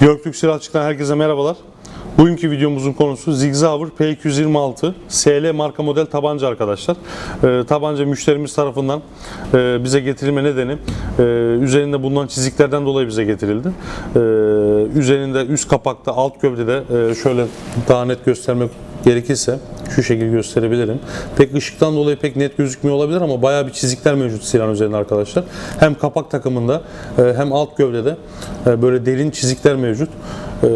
Göktürk Silahçık'tan herkese merhabalar. Bugünkü videomuzun konusu Sig Sauer P226 SL marka model tabanca arkadaşlar. Ee, tabanca müşterimiz tarafından e, bize getirilme nedeni e, üzerinde bulunan çiziklerden dolayı bize getirildi. Ee, üzerinde üst kapakta alt gövdede e, şöyle daha net göstermek gerekirse şu şekilde gösterebilirim. Pek ışıktan dolayı pek net gözükmüyor olabilir ama bayağı bir çizikler mevcut silahın üzerinde arkadaşlar. Hem kapak takımında e, hem alt gövdede e, böyle derin çizikler mevcut. E,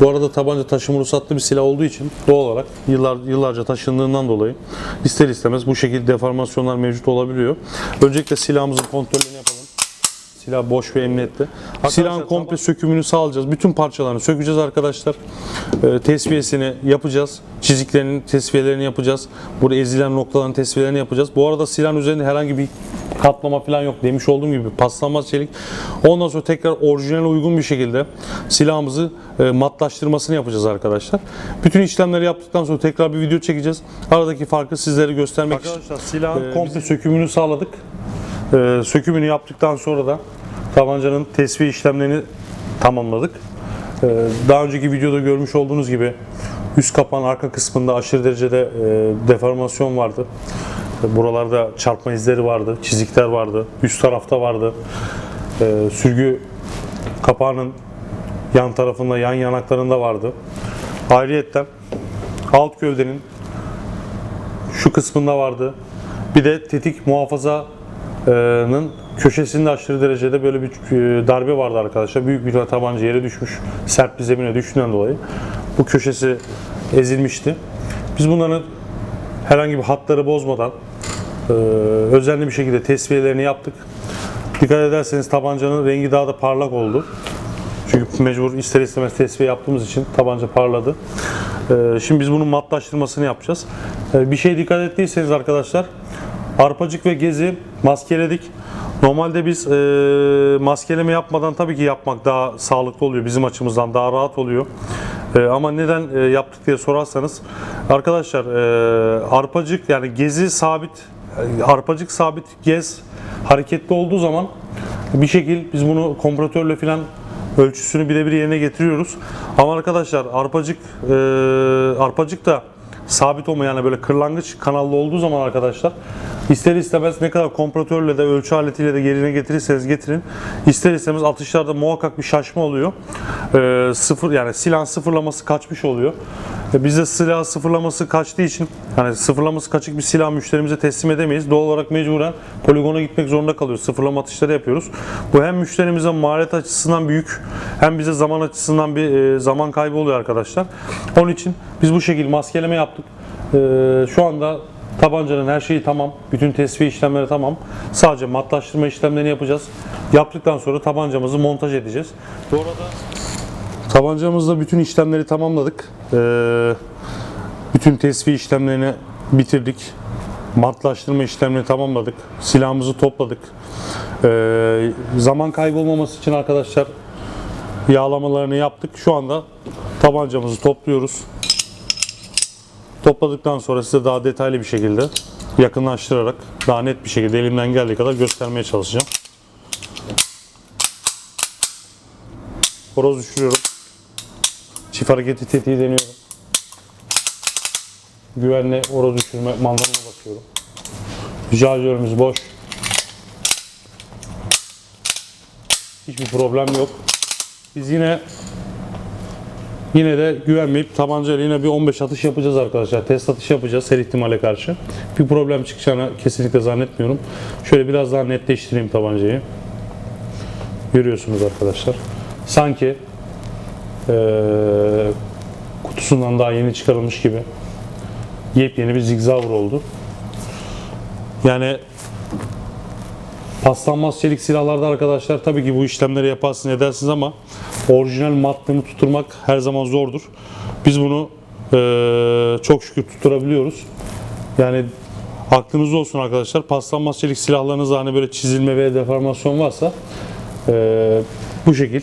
Bu arada tabanca taşıma ruhsatlı bir silah olduğu için doğal olarak yıllar yıllarca taşındığından dolayı ister istemez bu şekilde deformasyonlar mevcut olabiliyor. Öncelikle silahımızın kontrolünü yapalım. Silah boş ve emniyetli. Silahın komple sökümünü sağlayacağız. Bütün parçalarını sökeceğiz arkadaşlar. Ee, tesviyesini yapacağız. Çiziklerinin tesviyelerini yapacağız. Burada ezilen noktaların tesviyelerini yapacağız. Bu arada silahın üzerinde herhangi bir katlama falan yok demiş olduğum gibi paslanmaz çelik. Ondan sonra tekrar orijinal uygun bir şekilde silahımızı e, matlaştırmasını yapacağız arkadaşlar. Bütün işlemleri yaptıktan sonra tekrar bir video çekeceğiz. Aradaki farkı sizlere göstermek için. Arkadaşlar silahın komple sökümünü sağladık. Ee, sökümünü yaptıktan sonra da tabancanın tesviye işlemlerini tamamladık. Ee, daha önceki videoda görmüş olduğunuz gibi üst kapağın arka kısmında aşırı derecede e, deformasyon vardı. Buralarda çarpma izleri vardı, çizikler vardı, üst tarafta vardı. E, sürgü kapağının yan tarafında, yan yanaklarında vardı. Ayrıyetten alt gövdenin şu kısmında vardı. Bir de tetik muhafazanın köşesinde aşırı derecede böyle bir e, darbe vardı arkadaşlar. Büyük bir tabanca yere düşmüş. Sert bir zemine düştüğünden dolayı. Bu köşesi ezilmişti. Biz bunların herhangi bir hatları bozmadan e, özenli bir şekilde tesviyelerini yaptık. Dikkat ederseniz tabancanın rengi daha da parlak oldu. Çünkü mecbur ister istemez tesviye yaptığımız için tabanca parladı. Ee, Şimdi biz bunun matlaştırmasını yapacağız. Ee, Bir şey dikkat ettiyseniz arkadaşlar arpacık ve gezi maskeledik. Normalde biz e, maskeleme yapmadan tabii ki yapmak daha sağlıklı oluyor. Bizim açımızdan daha rahat oluyor. E, ama neden e, yaptık diye sorarsanız arkadaşlar e, arpacık yani gezi sabit arpacık sabit gez hareketli olduğu zaman bir şekil biz bunu kompresörle falan ölçüsünü birebir yerine getiriyoruz. Ama arkadaşlar arpacık e, arpacık da sabit olmayan yani böyle kırlangıç kanallı olduğu zaman arkadaşlar ister istemez ne kadar kompresörle de ölçü aletiyle de yerine getirirseniz getirin ister istemez atışlarda muhakkak bir şaşma oluyor. E, sıfır yani silah sıfırlaması kaçmış oluyor. E, Bizde silah sıfırlaması kaçtığı için yani sıfırlaması kaçık bir silah müşterimize teslim edemeyiz. Doğal olarak mecburen poligona gitmek zorunda kalıyoruz. Sıfırlama atışları yapıyoruz. Bu hem müşterimize maliyet açısından büyük hem bize zaman açısından bir e, zaman kaybı oluyor arkadaşlar. Onun için biz bu şekilde maskeleme yaptık. E, Şu anda tabancanın her şeyi tamam. Bütün tesviye işlemleri tamam. Sadece matlaştırma işlemlerini yapacağız. Yaptıktan sonra tabancamızı montaj edeceğiz. Bu arada Tabancamızda bütün işlemleri tamamladık. Ee, bütün tesviye işlemlerini bitirdik. Matlaştırma işlemlerini tamamladık. Silahımızı topladık. Ee, zaman kaybolmaması için arkadaşlar yağlamalarını yaptık. Şu anda tabancamızı topluyoruz. Topladıktan sonra size daha detaylı bir şekilde yakınlaştırarak daha net bir şekilde elimden geldiği kadar göstermeye çalışacağım. Horoz düşürüyorum. Çift hareketi tetiği deniyorum. Güvenli horoz düşürme mandalına bakıyorum. Şarjörümüz boş. Hiçbir problem yok. Biz yine yine de güvenmeyip tabancayla yine bir 15 atış yapacağız arkadaşlar. Test atış yapacağız her ihtimale karşı. Bir problem çıkacağını kesinlikle zannetmiyorum. Şöyle biraz daha netleştireyim tabancayı. Görüyorsunuz arkadaşlar. Sanki eee, kutusundan daha yeni çıkarılmış gibi yepyeni bir zigzag oldu. Yani paslanmaz çelik silahlarda arkadaşlar tabii ki bu işlemleri yaparsınız edersiniz ama orijinal maddını tutturmak her zaman zordur. Biz bunu eee, çok şükür tutturabiliyoruz. Yani aklınızda olsun arkadaşlar paslanmaz çelik silahlarınızda hani böyle çizilme ve deformasyon varsa eee, bu şekil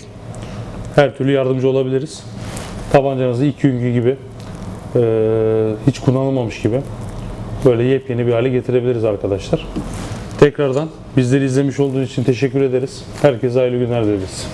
her türlü yardımcı olabiliriz. Tabancanızı ilk günkü gibi eee, hiç kullanılmamış gibi böyle yepyeni bir hale getirebiliriz arkadaşlar. Tekrardan bizleri izlemiş olduğunuz için teşekkür ederiz. Herkese hayırlı günler dileriz.